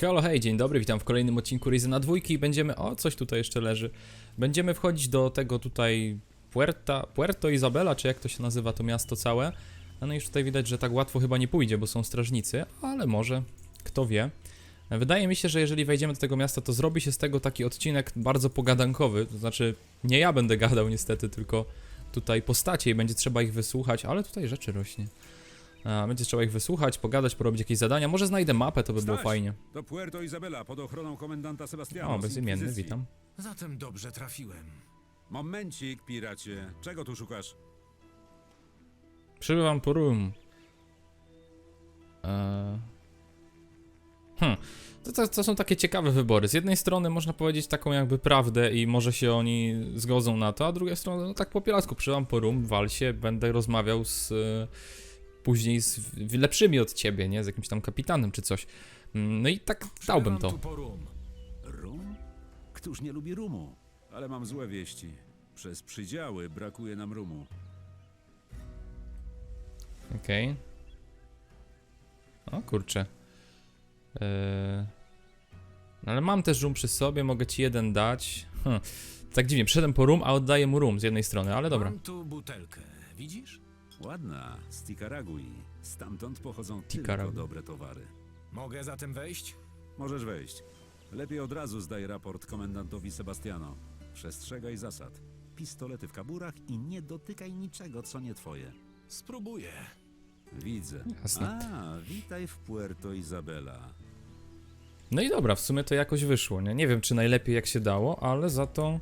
Halo, hej, dzień dobry, witam w kolejnym odcinku Ryzy na dwójki i będziemy, o, coś tutaj jeszcze leży, będziemy wchodzić do tego tutaj Puerta, Puerto Isabela, czy jak to się nazywa to miasto całe, no już tutaj widać, że tak łatwo chyba nie pójdzie, bo są strażnicy, ale może, kto wie. Wydaje mi się, że jeżeli wejdziemy do tego miasta, to zrobi się z tego taki odcinek bardzo pogadankowy, to znaczy nie ja będę gadał niestety, tylko tutaj postacie i będzie trzeba ich wysłuchać, ale tutaj rzeczy rośnie. A, będzie trzeba ich wysłuchać, pogadać, porobić jakieś zadania. Może znajdę mapę, to by było Staś, fajnie. Do Puerto Izabela pod ochroną komendanta Sebastiana. O, z bezimienny, Inkwizycji. witam. Zatem dobrze trafiłem. Momencik, piracie. Czego tu szukasz? Przybywam po room. Eee... Hmm. To, to, to są takie ciekawe wybory. Z jednej strony można powiedzieć taką jakby prawdę i może się oni zgodzą na to, a z drugiej strony no tak po piracku przybywam po room, wal się, będę rozmawiał z... E, później z lepszymi od ciebie, nie? Z jakimś tam kapitanem czy coś. Mm, No i tak dałbym to. po rum. Rum? Któż nie lubi rumu? Ale mam złe wieści. Przez przydziały brakuje nam rumu. Okej. O kurczę. Eee... no Ale mam też rum przy sobie, mogę ci jeden dać. Hm. Tak dziwnie, przyszedłem po rum, a oddaję mu rum z jednej strony, ale dobra. Mam tu butelkę. Widzisz? Ładna, z Tikaragui. Stamtąd pochodzą Tikaragui. tylko dobre towary. Mogę zatem wejść? Możesz wejść. Lepiej od razu zdaj raport komendantowi Sebastiano. Przestrzegaj zasad. Pistolety w kaburach i nie dotykaj niczego, co nie twoje. Spróbuję. Widzę. Jasne. A, witaj w Puerto Izabela. No i dobra, w sumie to jakoś wyszło, nie? Nie wiem, czy najlepiej jak się dało, ale za to...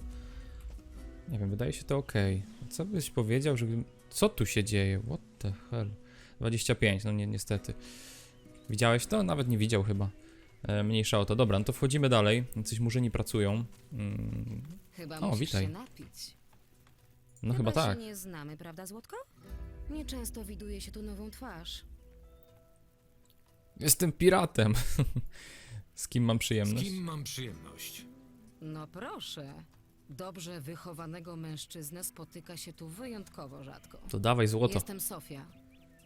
Nie wiem, wydaje się to ok. Co byś powiedział, że... gdybym- Co tu się dzieje? What the hell? 25, no nie, niestety. Widziałeś to? Nawet nie widział chyba. E, mniejsza o to. Dobra, no to wchodzimy dalej. Coś murzyni pracują. Mm, Chyba O, witaj. się napić. no chyba się tak. nie znamy, prawda, Złotko? Nieczęsto widuje się tu nową twarz. Jestem piratem. Z kim mam Z przyjemność? kim mam przyjemność? No proszę. Dobrze wychowanego mężczyznę spotyka się tu wyjątkowo rzadko. To dawaj złoto. Jestem Sofia.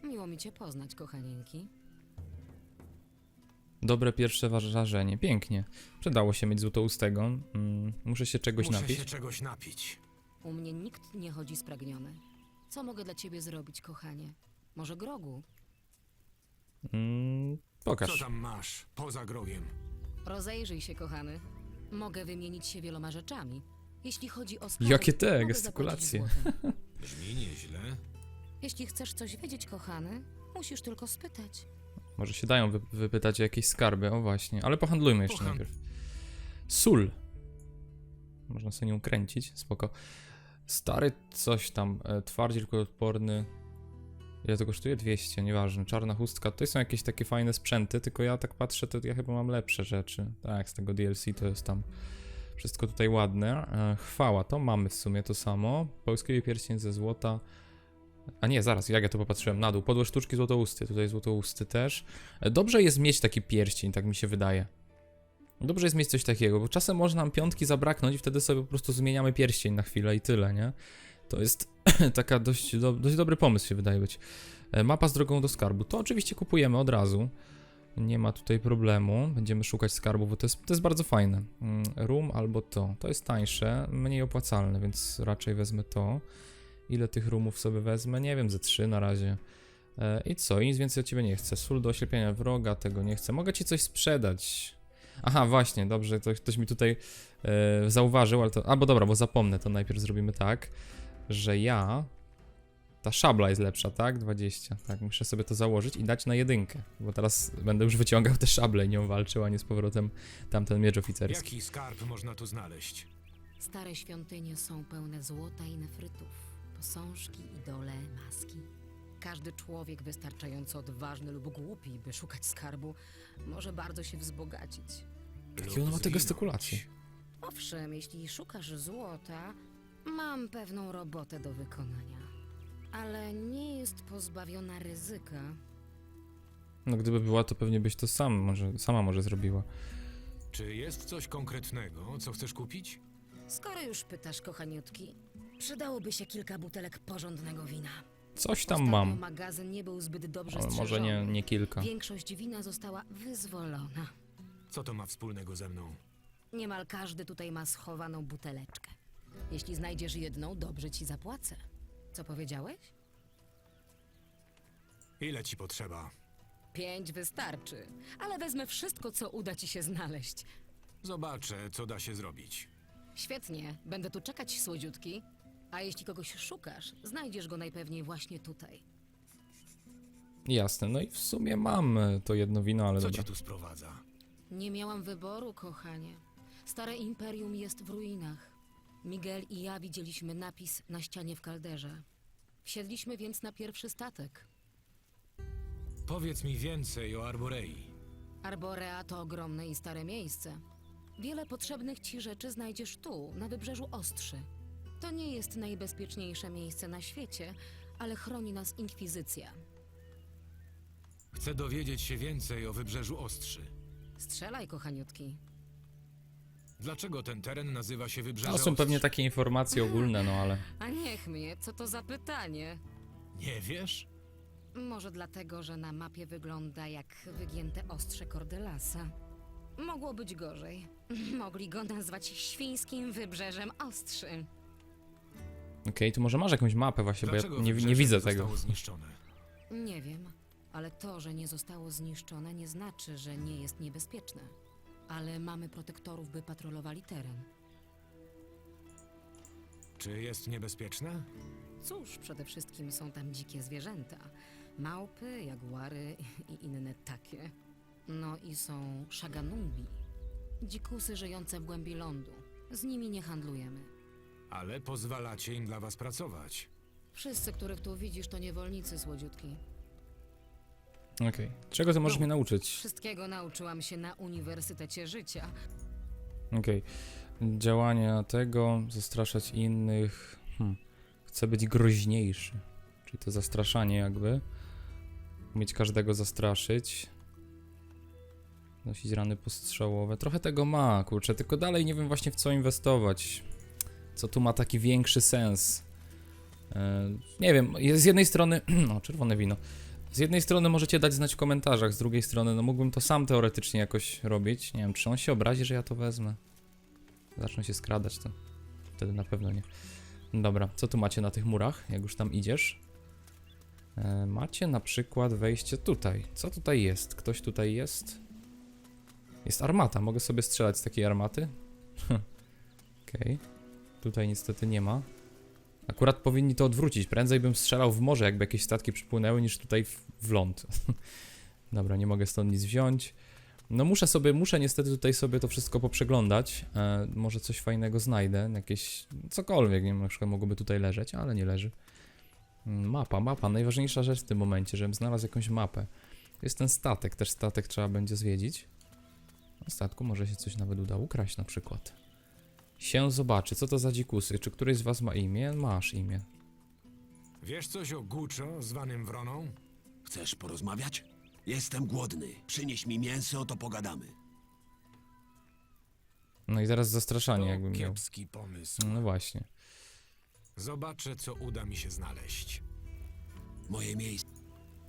Miło mi cię poznać, kochanieńki. Dobre pierwsze wrażenie. Pięknie. Przydało się mieć złotoustego. Mm, muszę się czegoś Muszę napić. się czegoś napić. U mnie nikt nie chodzi spragniony. Co mogę dla ciebie zrobić, kochanie? Może grogu? Mm, Co pokaż. tam masz poza grogiem? Rozejrzyj się, kochany. Mogę wymienić się wieloma rzeczami. Jeśli chodzi o skarb, Jakie te mogę gestykulacje. zapłacić złotem. Brzmi nieźle. Jeśli chcesz coś wiedzieć, kochany, musisz tylko spytać. Może się dają wy wypytać o jakieś skarby, o właśnie. Ale pohandlujmy jeszcze Pohan- najpierw. Sól. Można sobie nią kręcić, spoko. Stary coś tam, e, twardziel odporny. Ile to kosztuje? 200, nieważne. Czarna chustka. To są jakieś takie fajne sprzęty, tylko ja tak patrzę, to ja chyba mam lepsze rzeczy. Tak, z tego DLC to jest tam wszystko tutaj ładne. E, chwała, to mamy w sumie to samo. Polski pierścień ze złota. A nie, zaraz, jak ja to popatrzyłem na dół. Podłe sztuczki złotousty, tutaj złotousty też. E, Dobrze jest mieć taki pierścień, tak mi się wydaje. Dobrze jest mieć coś takiego, bo czasem może nam piątki zabraknąć i wtedy sobie po prostu zmieniamy pierścień na chwilę i tyle, nie? To jest taka dość, do, dość dobry pomysł się wydaje być. E, Mapa z drogą do skarbu. To oczywiście kupujemy od razu. Nie ma tutaj problemu. Będziemy szukać skarbu, bo to jest, to jest bardzo fajne. Mm, Room albo to. To jest tańsze, mniej opłacalne, więc raczej wezmę to. Ile tych roomów sobie wezmę? Nie wiem, ze trzy na razie. E, I co? I nic więcej od ciebie nie chcę. Sól do oślepienia wroga, tego nie chcę. Mogę ci coś sprzedać. Aha, właśnie, dobrze, to ktoś mi tutaj e, zauważył, ale to. Albo dobra, bo zapomnę, to najpierw zrobimy tak, że ja. Ta szabla jest lepsza, tak? 20. Tak, muszę sobie to założyć i dać na jedynkę. Bo teraz będę już wyciągał tę szablę i nią walczył, a nie z powrotem tamten miecz oficerski. Jaki skarb można tu znaleźć? Stare świątynie są pełne złota i nefrytów, posążki, idole, maski. Każdy człowiek wystarczająco odważny lub głupi, by szukać skarbu, może bardzo się wzbogacić. Jakie on ma te gestykulacje? Owszem, jeśli szukasz złota, mam pewną robotę do wykonania. Ale nie jest pozbawiona ryzyka. No gdyby była, to pewnie byś to sam, może, sama może zrobiła. Czy jest coś konkretnego, co chcesz kupić? Skoro już pytasz, kochaniutki, przydałoby się kilka butelek porządnego wina. Coś tam Ostatnio mam, magazyn nie był zbyt dobrze ale może strzeżony. nie, nie kilka. Większość wina została wyzwolona. Co to ma wspólnego ze mną? Niemal każdy tutaj ma schowaną buteleczkę. Jeśli znajdziesz jedną, dobrze ci zapłacę. Co powiedziałeś? Ile ci potrzeba? Pięć wystarczy, ale wezmę wszystko, co uda ci się znaleźć. Zobaczę, co da się zrobić. Świetnie, będę tu czekać, słodziutki. A jeśli kogoś szukasz, znajdziesz go najpewniej właśnie tutaj. Jasne, no i w sumie mam e, to jedno wino, ale Co dobra. cię tu sprowadza? Nie miałam wyboru, kochanie. Stare imperium jest w ruinach. Miguel i ja widzieliśmy napis na ścianie w kalderze. Wsiedliśmy więc na pierwszy statek. Powiedz mi więcej o Arborei. Arborea to ogromne i stare miejsce. Wiele potrzebnych ci rzeczy znajdziesz tu, na wybrzeżu Ostrzy. To nie jest najbezpieczniejsze miejsce na świecie, ale chroni nas inkwizycja. Chcę dowiedzieć się więcej o Wybrzeżu Ostrzy. Strzelaj, kochaniutki. Dlaczego ten teren nazywa się Wybrzeże To są pewnie takie informacje ogólne, no ale... A niech mnie, co to za pytanie? Nie wiesz? Może dlatego, że na mapie wygląda jak wygięte ostrze Cordelasa. Mogło być gorzej. Mogli go nazwać świńskim wybrzeżem ostrzy. Okej, tu może masz jakąś mapę właśnie, bo ja Dlaczego nie, nie Wybrzeże widzę zostało tego. zniszczone? Nie wiem, ale to, że nie zostało zniszczone, nie znaczy, że nie jest niebezpieczne. Ale mamy protektorów, by patrolowali teren. Czy jest niebezpieczne? Cóż, przede wszystkim są tam dzikie zwierzęta. Małpy, jaguary i inne takie. No i są szaganumbi. Dzikusy żyjące w głębi lądu. Z nimi nie handlujemy. Ale pozwalacie im dla was pracować. Wszyscy, których tu widzisz, to niewolnicy słodziutki. Okej. Czego ty możesz mnie nauczyć? Wszystkiego nauczyłam się na Uniwersytecie Życia. Okej. Działania tego, zastraszać innych. Hmm. Chcę być groźniejszy. Czyli to zastraszanie jakby. Umieć każdego zastraszyć. Nosić rany postrzałowe. Trochę tego ma, kurczę, tylko dalej nie wiem właśnie w co inwestować. Co tu ma taki większy sens. E, nie wiem, z jednej strony... No, czerwone wino. Z jednej strony możecie dać znać w komentarzach, z drugiej strony no mógłbym to sam teoretycznie jakoś robić. Nie wiem, czy on się obrazi, że ja to wezmę. Zaczną się skradać, to wtedy na pewno nie. Dobra, co tu macie na tych murach, jak już tam idziesz? E, macie na przykład wejście tutaj. Co tutaj jest? Ktoś tutaj jest? Jest armata, mogę sobie strzelać z takiej armaty? Okej. Tutaj niestety nie ma. Akurat powinni to odwrócić. Prędzej bym strzelał w morze, jakby jakieś statki przypłynęły, niż tutaj w, w ląd. Dobra, nie mogę stąd nic wziąć. No muszę sobie, muszę niestety tutaj sobie to wszystko poprzeglądać. E, może coś fajnego znajdę, jakieś cokolwiek, nie wiem, na przykład mogłoby tutaj leżeć, ale nie leży. Mm, Mapa, mapa, najważniejsza rzecz w tym momencie, żebym znalazł jakąś mapę. Jest ten statek, też statek trzeba będzie zwiedzić. Na statku może się coś nawet uda ukraść na przykład. Się zobaczy, co to za dzikusy, czy któryś z was ma imię? Masz imię. Wiesz coś o Guccio, zwanym Wroną? Chcesz porozmawiać? Jestem głodny. Przynieś mi mięso, to pogadamy. No i zaraz zastraszanie To jakbym miał. kiepski pomysł. No właśnie. Zobaczę, co uda mi się znaleźć. Moje miejsce.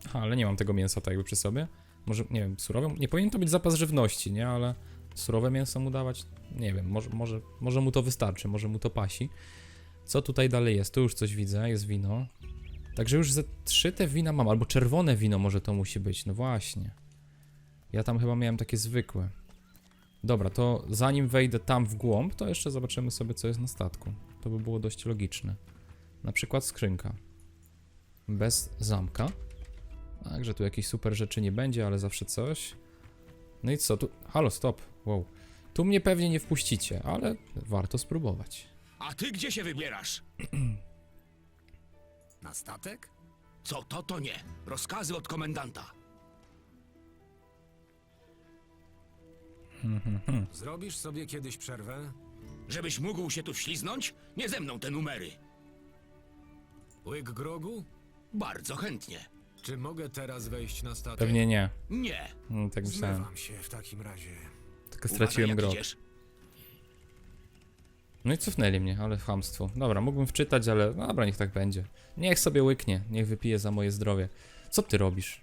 Aha, ale nie mam tego mięsa tak jakby przy sobie. Może, nie wiem, surowe? Nie powinien to być zapas żywności, nie? Ale surowe mięso mu dawać? Nie wiem, może, może, może mu to wystarczy, może mu to pasi. Co tutaj dalej jest? Tu już coś widzę, jest wino. Także już ze trzy te wina mam, albo czerwone wino może to musi być, no właśnie. Ja tam chyba miałem takie zwykłe. Dobra, to zanim wejdę tam w głąb, to jeszcze zobaczymy sobie, co jest na statku. To by było dość logiczne. Na przykład skrzynka. Bez zamka. Także tu jakichś super rzeczy nie będzie, ale zawsze coś. No i co tu? Halo, stop. Wow. Tu mnie pewnie nie wpuścicie, ale warto spróbować. A ty gdzie się wybierasz? Na statek? Co to, to nie. Rozkazy od komendanta. Zrobisz sobie kiedyś przerwę? Żebyś mógł się tu wśliznąć? Nie ze mną te numery. Łyk grogu? Bardzo chętnie. Czy mogę teraz wejść na statek? Pewnie nie. Nie. No, tak myślałem. Zmywam się w takim razie. Tylko straciłem grog. No i cofnęli mnie, ale chamstwo. Dobra, mógłbym wczytać, ale no dobra, niech tak będzie. Niech sobie łyknie, niech wypije za moje zdrowie. Co ty robisz?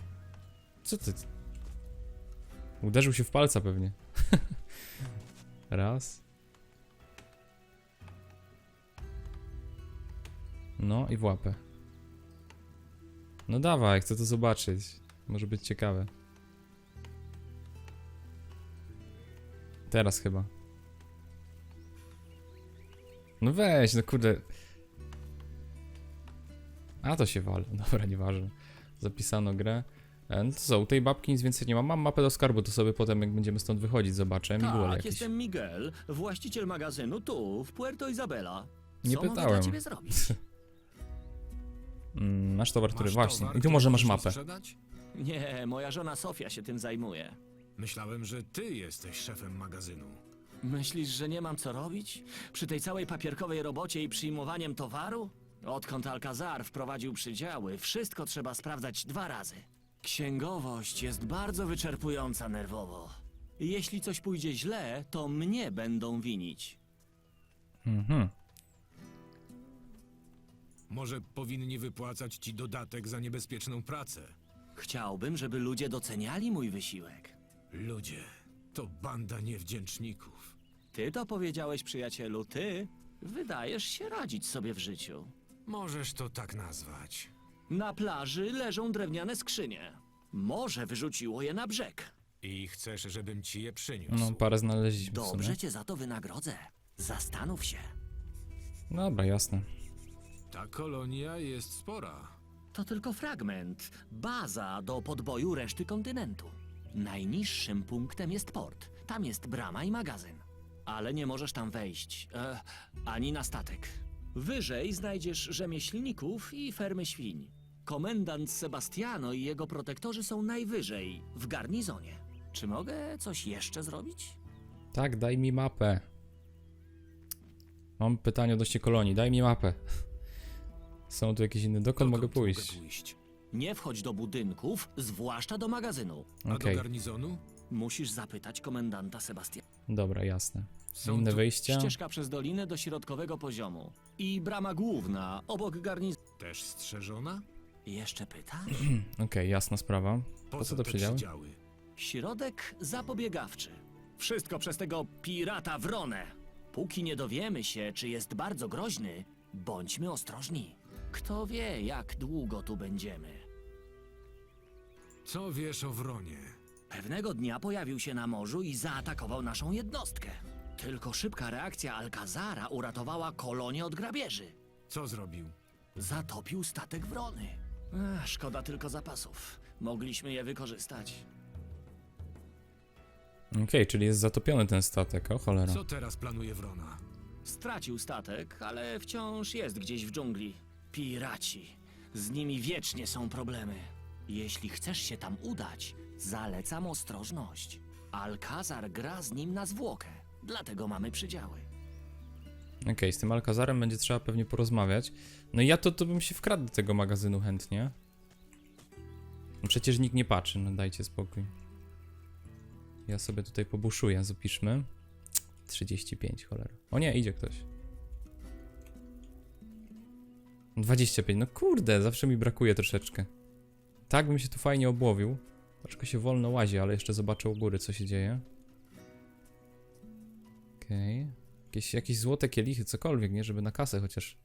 Co ty? Uderzył się w palca pewnie. Raz. No i w łapę. No dawaj, chcę to zobaczyć. Może być ciekawe. Teraz chyba. No weź, no kurde. A to się wali. Dobra, nieważne. Zapisano grę. E, No to co, u tej babki nic więcej nie mam. Mam mapę do skarbu, to sobie potem jak będziemy stąd wychodzić zobaczę. Miguel Tak, jestem Miguel, właściciel magazynu tu, w Puerto Isabela. Nie Co mogę pytałem. dla ciebie zrobić? Mm, masz towar, który Masz właśnie. towar, I tu który może masz możesz mapę. sprzedać? Nie, moja żona Sofia się tym zajmuje. Myślałem, że ty jesteś szefem magazynu. Myślisz, że nie mam co robić? Przy tej całej papierkowej robocie i przyjmowaniem towaru? Odkąd Alcazar wprowadził przydziały, wszystko trzeba sprawdzać dwa razy. Księgowość jest bardzo wyczerpująca nerwowo. Jeśli coś pójdzie źle, to mnie będą winić. Mhm. Może powinni wypłacać ci dodatek za niebezpieczną pracę. Chciałbym, żeby ludzie doceniali mój wysiłek. Ludzie, to banda niewdzięczników. Ty to powiedziałeś, przyjacielu, ty wydajesz się radzić sobie w życiu. Możesz to tak nazwać. Na plaży leżą drewniane skrzynie. Morze wyrzuciło je na brzeg. I chcesz, żebym ci je przyniósł. No, parę znaleźliśmy w Dobrze sumie. cię za to wynagrodzę. Zastanów się. Dobra, jasne. Ta kolonia jest spora. To tylko fragment, baza do podboju reszty kontynentu. Najniższym punktem jest port. Tam jest brama i magazyn. Ale nie możesz tam wejść, e, ani na statek. Wyżej znajdziesz rzemieślników i fermy świń. Komendant Sebastiano i jego protektorzy są najwyżej, w garnizonie. Czy mogę coś jeszcze zrobić? Tak, daj mi mapę. Mam pytanie odnośnie kolonii. Daj mi mapę. Są tu jakieś inne. Dokąd mogę pójść? pójść? Nie wchodź do budynków, zwłaszcza do magazynu. A Okej, do garnizonu? Musisz zapytać komendanta Sebastiana. dobra, jasne. Są Inne tu- wyjścia? Ścieżka przez dolinę do środkowego poziomu. I brama główna, obok garnizonu. Też strzeżona? Jeszcze pytasz? Okej, jasna sprawa. Po, Po co to te przydziały? Środek zapobiegawczy. Wszystko przez tego pirata Wronę. Póki nie dowiemy się, czy jest bardzo groźny, bądźmy ostrożni. Kto wie, jak długo tu będziemy. Co wiesz o Wronie? Pewnego dnia pojawił się na morzu i zaatakował naszą jednostkę. Tylko szybka reakcja Alcazara uratowała kolonię od grabieży. Co zrobił? Zatopił statek Wrony. Ech, szkoda tylko zapasów. Mogliśmy je wykorzystać. Okej, czyli jest zatopiony ten statek. O cholera. Co teraz planuje Wrona? Stracił statek, ale wciąż jest gdzieś w dżungli. Piraci. Z nimi wiecznie są problemy. Jeśli chcesz się tam udać, zalecam ostrożność. Alcazar gra z nim na zwłokę, dlatego mamy przydziały. Okej, z tym Alcazarem będzie trzeba pewnie porozmawiać. No i ja to, to bym się wkradł do tego magazynu chętnie. No przecież nikt nie patrzy, no dajcie spokój. Ja sobie tutaj pobuszuję, zapiszmy. 35, cholera. O nie, idzie ktoś. 25, no kurde, zawsze mi brakuje troszeczkę. Tak bym się tu fajnie obłowił. Troszkę się wolno łazi, ale jeszcze zobaczę u góry, co się dzieje. Okej. Jakieś, jakieś złote kielichy, cokolwiek, nie? Żeby na kasę chociaż.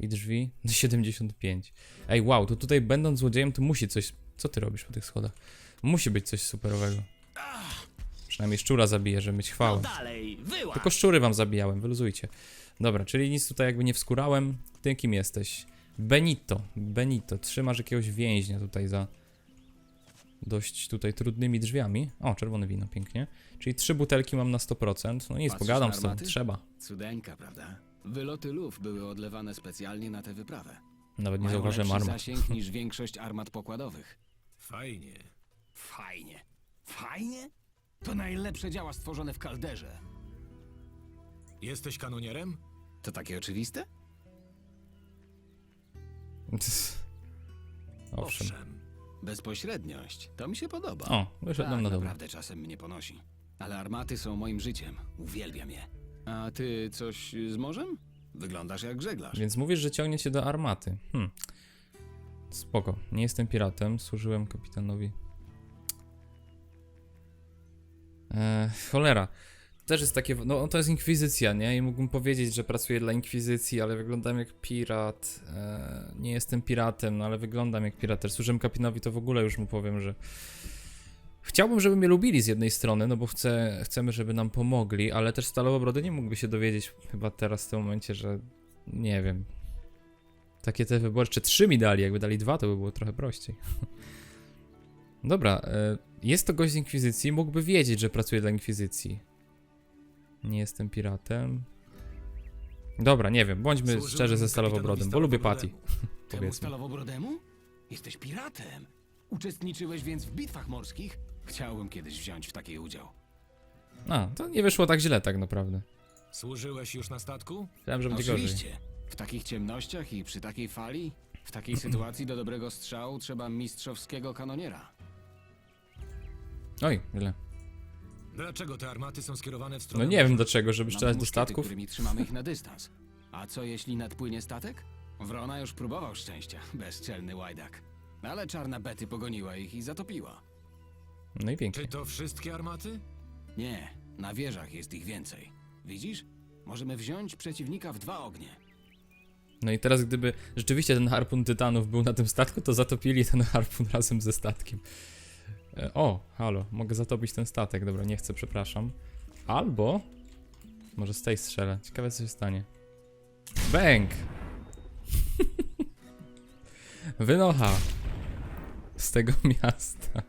I drzwi 75. Ej, wow, to tutaj będąc złodziejem, to musi coś. Co ty robisz po tych schodach? Musi być coś superowego. Przynajmniej szczura zabiję, żeby mieć No chwałę. wyłaź! Tylko szczury wam zabijałem, wyluzujcie. Dobra, czyli nic tutaj jakby nie wskurałem. Ty kim jesteś? Benito. Benito, trzymasz jakiegoś więźnia tutaj za dość tutaj trudnymi drzwiami. O, czerwone wino, pięknie. Czyli trzy butelki mam na 100%. No nic, Patrzysz pogadam z tobą, trzeba. Cudeńka, prawda? Wyloty luf były odlewane specjalnie na tę wyprawę. Nawet nie Mają zauważyłem lepszy armat. zasięg niż większość armat pokładowych. Fajnie. Fajnie. Fajnie? To najlepsze działa stworzone w kalderze. Jesteś kanonierem? To takie oczywiste? Owszem. Bezpośredniość. To mi się podoba. O, wyszedłem tak, na dobre. naprawdę czasem mnie ponosi. Ale armaty są moim życiem. Uwielbiam je. A ty coś z morzem? Wyglądasz jak żeglarz. Więc mówisz, że ciągnie cię do armaty. Hm. Spoko. Nie jestem piratem, służyłem kapitanowi. Eee, cholera. Też jest takie, no to jest inkwizycja, nie? I mógłbym powiedzieć, że pracuję dla inkwizycji, ale wyglądam jak pirat. E, nie jestem piratem, no ale wyglądam jak pirat. Też służyłem kapinowi, to w ogóle już mu powiem, że chciałbym, żeby mnie lubili z jednej strony, no bo chcę, chcemy, żeby nam pomogli, ale też Stalowobrody nie mógłby się dowiedzieć chyba teraz w tym momencie, że nie wiem. Takie te wyborcze trzy mi dali, jakby dali dwa, to by było trochę prościej. Dobra, e, jest to gość z Inkwizycji, mógłby wiedzieć, że pracuje dla Inkwizycji. Nie jestem piratem. Dobra, nie wiem, bądźmy Służyłem szczerzy ze Stalowobrodem, bo lubię Patty. Temu Powiedzmy. Stalowobrodemu? Jesteś piratem. Uczestniczyłeś więc w bitwach morskich? Chciałbym kiedyś wziąć w takiej udział. A, to nie wyszło tak źle tak naprawdę. Służyłeś już na statku? Myślałem, że będzie gorzej. Oczywiście. W takich ciemnościach i przy takiej fali? W takiej sytuacji do dobrego strzału trzeba mistrzowskiego kanoniera. Oj, źle. Dlaczego te armaty są skierowane w stronę No nie wiem morza? dlaczego, żeby Mamy strzelać do muszkiety, statków. którymi trzymamy ich na dystans. A co jeśli nadpłynie statek? Wrona już próbował szczęścia, bezczelny łajdak. Ale czarna Betty pogoniła ich i zatopiła. No i pięknie. Czy to wszystkie armaty? Nie, na wieżach jest ich więcej. Widzisz? Możemy wziąć przeciwnika w dwa ognie. No i teraz gdyby rzeczywiście ten harpun tytanów był na tym statku, to zatopili ten harpun razem ze statkiem. E, O, halo, mogę zatopić ten statek, dobra, nie chcę, przepraszam. Albo... Może z tej strzelę, ciekawe co się stanie. Bęk! Wynocha! Z tego miasta.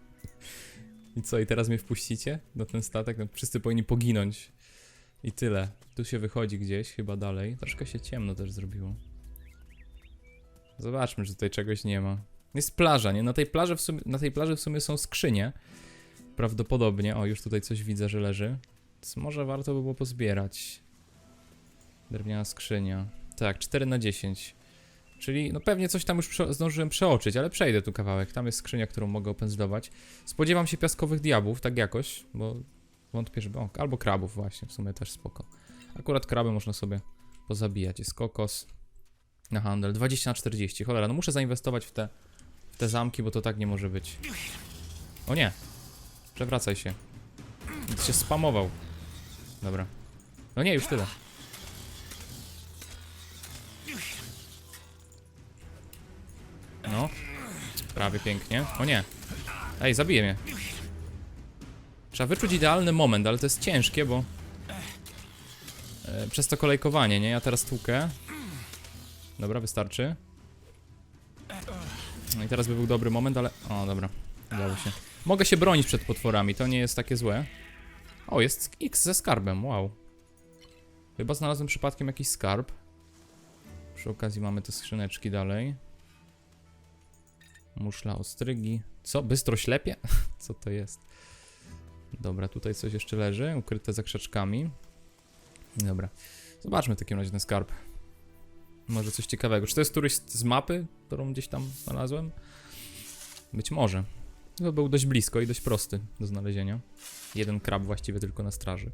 I co, i teraz mnie wpuścicie na ten statek? No, wszyscy powinni poginąć. I tyle. Tu się wychodzi gdzieś, chyba dalej. Troszkę się ciemno też zrobiło. Zobaczmy, czy tutaj czegoś nie ma. Jest plaża, nie? Na tej plaży w sumie, na tej plaży w sumie są skrzynie. Prawdopodobnie. O, już tutaj coś widzę, że leży. Więc może warto by było pozbierać. Drewniana skrzynia. Tak, 4 na 10. Czyli, no pewnie coś tam już prze zdążyłem przeoczyć, ale przejdę tu kawałek. Tam jest skrzynia, którą mogę opędzlować. Spodziewam się piaskowych diabłów, tak jakoś, bo wątpię, żeby... O, albo krabów właśnie, w sumie też spoko. Akurat kraby można sobie pozabijać. Jest kokos na handel. 20 na 40. Cholera, no muszę zainwestować w te, te zamki, bo to tak nie może być. O nie! Przewracaj się. Ty się spamował. Dobra. No nie, już tyle. No. Prawie pięknie. O nie. Ej, zabije mnie. Trzeba wyczuć idealny moment, ale to jest ciężkie, bo... E, przez to kolejkowanie, nie? Ja teraz tłukę. Dobra, wystarczy. No i teraz by był dobry moment, ale... O, dobra. Udało się. Mogę się bronić przed potworami, to nie jest takie złe. O, jest X ze skarbem, wow. Chyba znalazłem przypadkiem jakiś skarb. Przy okazji mamy te skrzyneczki dalej. Muszla ostrygi. Co? Bystro ślepie? Co to jest? Dobra, tutaj coś jeszcze leży, ukryte za krzaczkami. Dobra. Zobaczmy w takim razie ten skarb. Może coś ciekawego. Czy to jest któryś z mapy, którą gdzieś tam znalazłem? Być może. To był dość blisko i dość prosty do znalezienia. Jeden krab właściwie tylko na straży.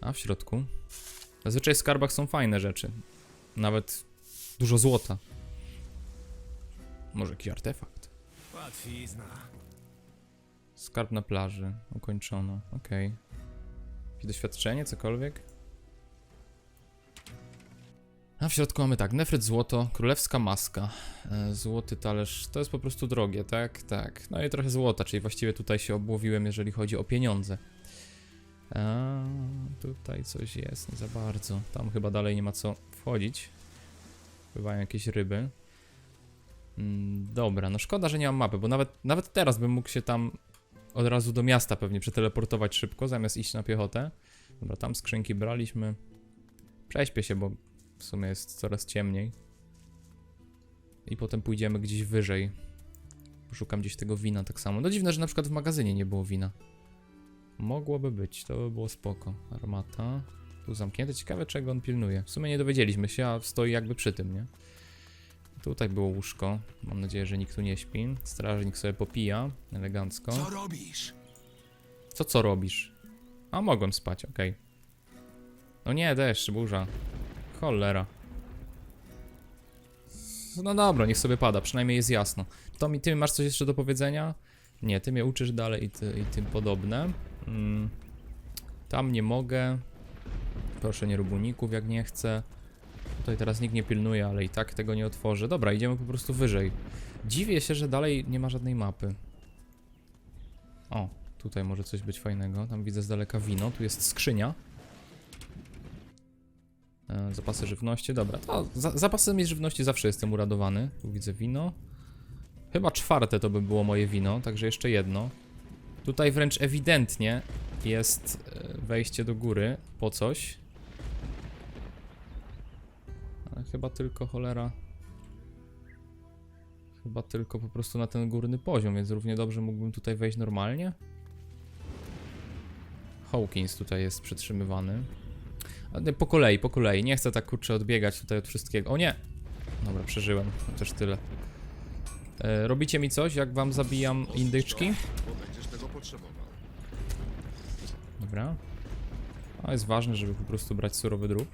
A w środku? Zazwyczaj w skarbach są fajne rzeczy. Nawet dużo złota. Może jakiś artefakt. Łatwizna. Skarb na plaży. Ukończono. Okej. Jakieś doświadczenie, cokolwiek? A w środku mamy tak, nefryt złoto, królewska maska, e, złoty talerz, to jest po prostu drogie, tak? Tak. No i trochę złota, czyli właściwie tutaj się obłowiłem, jeżeli chodzi o pieniądze. A, tutaj coś jest, nie za bardzo. Tam chyba dalej nie ma co wchodzić. Bywają jakieś ryby. Mm, dobra, no szkoda, że nie mam mapy, bo nawet, nawet teraz bym mógł się tam od razu do miasta pewnie przeteleportować szybko, zamiast iść na piechotę. Dobra, tam skrzynki braliśmy. Prześpię się, bo w sumie jest coraz ciemniej. I potem pójdziemy gdzieś wyżej. Poszukam gdzieś tego wina tak samo. No dziwne, że na przykład w magazynie nie było wina. Mogłoby być, to by było spoko. Armata. Tu zamknięte. Ciekawe czego on pilnuje. W sumie nie dowiedzieliśmy się, a stoi jakby przy tym, nie? Tutaj było łóżko. Mam nadzieję, że nikt tu nie śpi. Strażnik sobie popija. Elegancko. Co robisz? Co co robisz? A mogłem spać, okej. No nie, deszcz, burza. Cholera. No dobra, niech sobie pada, przynajmniej jest jasno. To mi, ty masz coś jeszcze do powiedzenia? Nie, ty mnie uczysz dalej i, ty, i tym podobne. Mm. Tam nie mogę. Proszę nie rób uników, jak nie chcę. Tutaj teraz nikt nie pilnuje, ale i tak tego nie otworzę. Dobra, idziemy po prostu wyżej. Dziwię się, że dalej nie ma żadnej mapy. O, tutaj może coś być fajnego. Tam widzę z daleka wino. Tu jest skrzynia. E, zapasy żywności, dobra. To za, zapasem żywności zawsze jestem uradowany. Tu widzę wino. Chyba czwarte to by było moje wino, także jeszcze jedno. Tutaj wręcz ewidentnie jest e, wejście do góry po coś. Ale chyba tylko cholera. Chyba tylko po prostu na ten górny poziom, więc równie dobrze mógłbym tutaj wejść normalnie. Hawkins tutaj jest przetrzymywany. Po kolei, po kolei. Nie chcę tak kurczę odbiegać tutaj od wszystkiego. O nie! Dobra, przeżyłem. Chociaż tyle. E, robicie mi coś, jak wam zabijam indyczki? Dobra. A jest ważne, żeby po prostu brać surowy drób.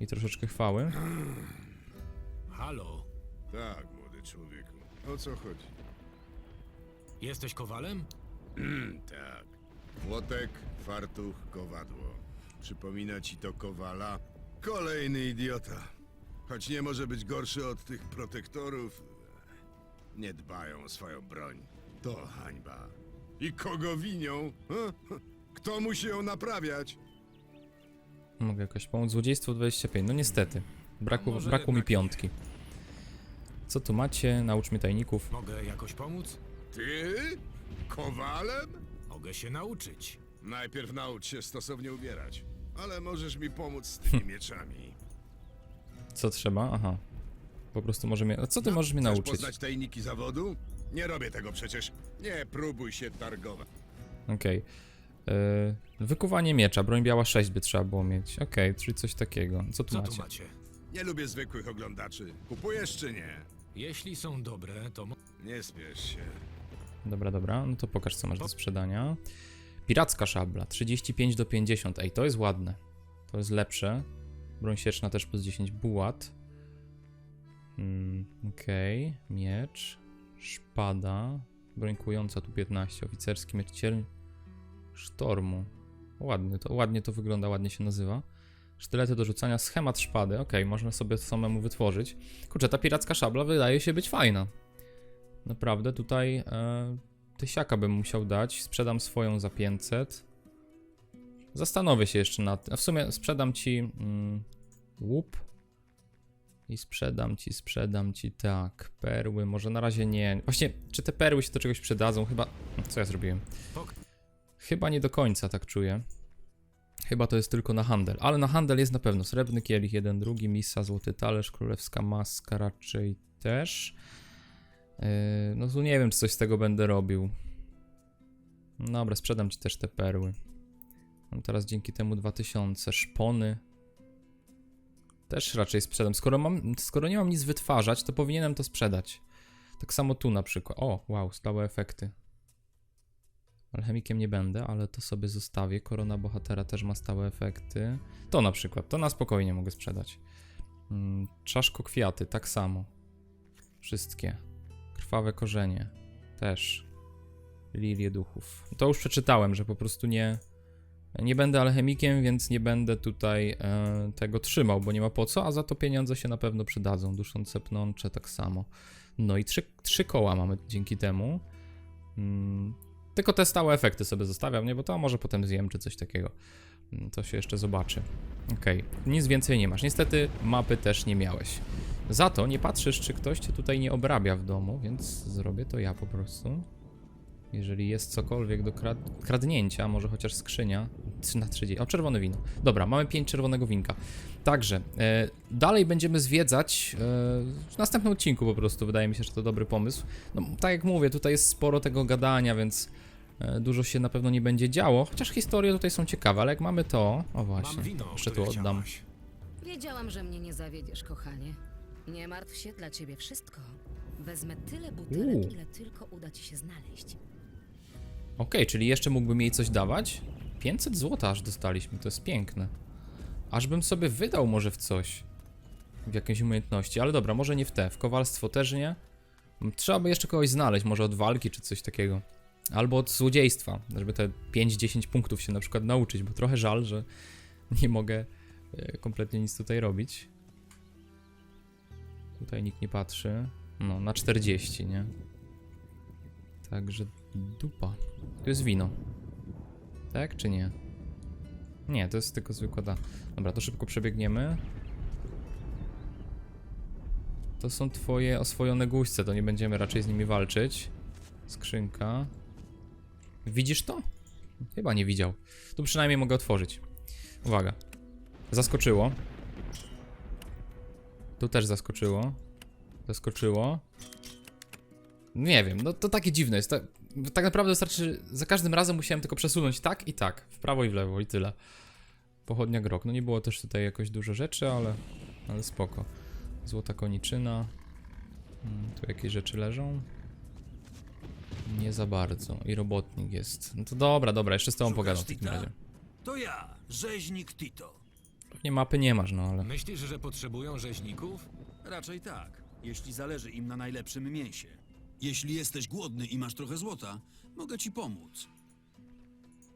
I troszeczkę chwały. Halo, Tak, młody człowieku. O co chodzi? jesteś kowalem? Tak. Młotek, fartuch, kowadło. Przypomina ci to kowala? Kolejny idiota. Choć nie może być gorszy od tych protektorów, nie dbają o swoją broń. To hańba. I kogo winią? Hm? Kto musi ją naprawiać? Mogę jakoś pomóc. Złodziejstwo 25. No niestety. Braku, może brakło mi jednak piątki. Co tu macie? Naucz mi tajników. Mogę jakoś pomóc? Ty? Kowalem? Mogę się nauczyć. Najpierw naucz się stosownie ubierać. Ale możesz mi pomóc z tymi mieczami. Co trzeba? Aha. Po prostu może mnie... A co ty możesz mnie Chcesz nauczyć? poznać tajniki zawodu? Nie robię tego przecież. Nie próbuj się targować. Okej. Yy, wykuwanie miecza. Broń biała 6 by trzeba było mieć. Okej, czyli coś takiego. Co tu Co macie? tu macie? Nie lubię zwykłych oglądaczy. Kupujesz czy nie? Jeśli są dobre, to mo- Nie spiesz się. Dobra, dobra. No to pokaż, co masz do sprzedania. Piracka szabla. 35 do 50. Ej, to jest ładne. To jest lepsze. Broń sieczna też plus 10. Bułat. Mm, Okej. Miecz. Szpada. Broń kująca tu 15. Oficerski miecz cielń. Sztormu. Ładny to, ładnie to wygląda, ładnie się nazywa. Sztylety do rzucania, schemat szpady. Okej, można sobie to samemu wytworzyć. Kurczę, ta piracka szabla wydaje się być fajna. Naprawdę tutaj e, tysiaka bym musiał dać. Sprzedam swoją za 500. Zastanowię się jeszcze nad tym. W sumie sprzedam ci mm, łup. I sprzedam ci, sprzedam ci, tak, perły, może na razie nie. Właśnie, czy te perły się do czegoś przydadzą? Chyba, co ja zrobiłem? Chyba nie do końca, tak czuję. Chyba to jest tylko na handel, ale na handel jest na pewno srebrny kielich, jeden, drugi, misa, złoty talerz, królewska maska raczej też. Yy, no tu nie wiem, czy coś z tego będę robił. Dobra, sprzedam ci też te perły. Mam teraz dzięki temu 2000 szpony. Też raczej sprzedam. Skoro, mam, skoro nie mam nic wytwarzać, to powinienem to sprzedać. Tak samo tu na przykład. O, wow, stałe efekty. Alchemikiem nie będę, ale to sobie zostawię. Korona bohatera też ma stałe efekty. To na przykład, to na spokojnie mogę sprzedać. Mm, Czaszko kwiaty, tak samo. Wszystkie. Krwawe korzenie. Też. Lilie duchów. To już przeczytałem, że po prostu nie. Nie będę alchemikiem, więc nie będę tutaj e, tego trzymał, bo nie ma po co, a za to pieniądze się na pewno przydadzą. Duszące pnącze tak samo. No i trzy, trzy koła mamy dzięki temu. Mm, tylko te stałe efekty sobie zostawiam, nie? Bo to może potem zjem czy coś takiego. Mm, To się jeszcze zobaczy. Okej, nic więcej nie masz. Niestety mapy też nie miałeś. Za to nie patrzysz, czy ktoś cię tutaj nie obrabia w domu, więc zrobię to ja po prostu. Jeżeli jest cokolwiek do krad- kradnięcia, może chociaż skrzynia. 3 na 30. O, czerwone wino. Dobra, mamy 5 czerwonego winka. Także, e, dalej będziemy zwiedzać e, w następnym odcinku po prostu. Wydaje mi się, że to dobry pomysł. No, tak jak mówię, tutaj jest sporo tego gadania, więc dużo się na pewno nie będzie działo. Chociaż historie tutaj są ciekawe, ale jak mamy to. O właśnie, Mam wino, jeszcze tu oddam. chciałaś. Wiedziałam, że mnie nie zawiedziesz, kochanie. Nie martw się, dla ciebie wszystko. Wezmę tyle butelek, Uuu. ile tylko uda ci się znaleźć. Okej, czyli jeszcze mógłbym jej coś dawać? 500 zł aż dostaliśmy, to jest piękne. Aż bym sobie wydał może w coś. W jakieś umiejętności, ale dobra, może nie w te. W kowalstwo też nie. Trzeba by jeszcze kogoś znaleźć, może od walki czy coś takiego. Albo od złodziejstwa, żeby te 5-10 punktów się na przykład nauczyć, bo trochę żal, że nie mogę e, kompletnie nic tutaj robić. Tutaj nikt nie patrzy. No, na 40, nie? Także dupa. Tu jest wino. Tak czy nie? Nie, to jest tylko zwykła da. Dobra, to szybko przebiegniemy. To są twoje oswojone guźce, to nie będziemy raczej z nimi walczyć. Skrzynka. Widzisz to? Chyba nie widział. Tu przynajmniej mogę otworzyć. Uwaga. Zaskoczyło. Tu też zaskoczyło. Zaskoczyło. Nie wiem, no to takie dziwne jest. Tak, naprawdę wystarczy. Za każdym razem musiałem tylko przesunąć tak i tak. W prawo i w lewo i tyle. Pochodnia grok. No nie było też tutaj jakoś dużo rzeczy, ale, ale spoko. Złota koniczyna. Mm, Tu jakieś rzeczy leżą. Nie za bardzo. I robotnik jest. No to dobra, dobra, jeszcze z tobą Szukasz pogadam w takim Tita? razie. To ja, rzeźnik Tito. Pewnie mapy nie masz, no ale. Myślisz, że potrzebują rzeźników? Raczej tak, jeśli zależy im na najlepszym mięsie. Jeśli jesteś głodny i masz trochę złota, mogę ci pomóc.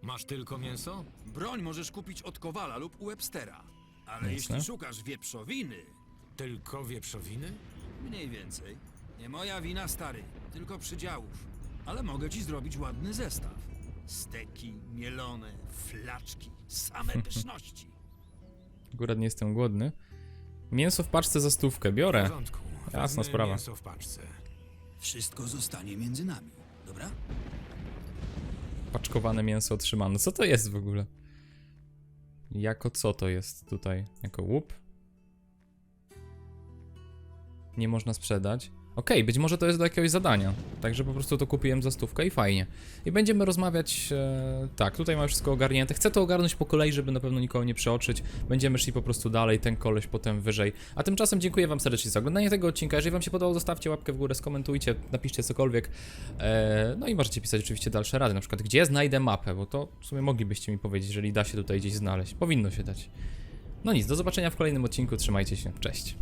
Masz tylko mięso? Broń możesz kupić od Kowala lub u Webstera. Ale Jasne. jeśli szukasz wieprzowiny, Tylko wieprzowiny? mniej więcej. Nie moja wina, stary, tylko przydziałów. Ale mogę ci zrobić ładny zestaw. Steki, mielone, flaczki, same pyszności. Akurat nie jestem głodny. Mięso w paczce za stówkę, W biorę. porządku. Jasna Wezmę sprawa. mięso w paczce. Wszystko zostanie między nami, dobra? Paczkowane mięso otrzymane. Co to jest w ogóle? Jako co to jest tutaj? Jako łup? Nie można sprzedać. Okej, być może to jest do jakiegoś zadania. Także po prostu to kupiłem za stówkę i fajnie. I będziemy rozmawiać. E, tak, tutaj mamy wszystko ogarnięte. Chcę to ogarnąć po kolei, żeby na pewno nikogo nie przeoczyć. Będziemy szli po prostu dalej, ten koleś potem wyżej. A tymczasem dziękuję Wam serdecznie za oglądanie tego odcinka. Jeżeli Wam się podobał, zostawcie łapkę w górę, skomentujcie, napiszcie cokolwiek. E, no i możecie pisać oczywiście dalsze rady, na przykład gdzie znajdę mapę, bo to w sumie moglibyście mi powiedzieć, jeżeli da się tutaj gdzieś znaleźć. Powinno się dać. No nic, do zobaczenia w kolejnym odcinku. Trzymajcie się. Cześć.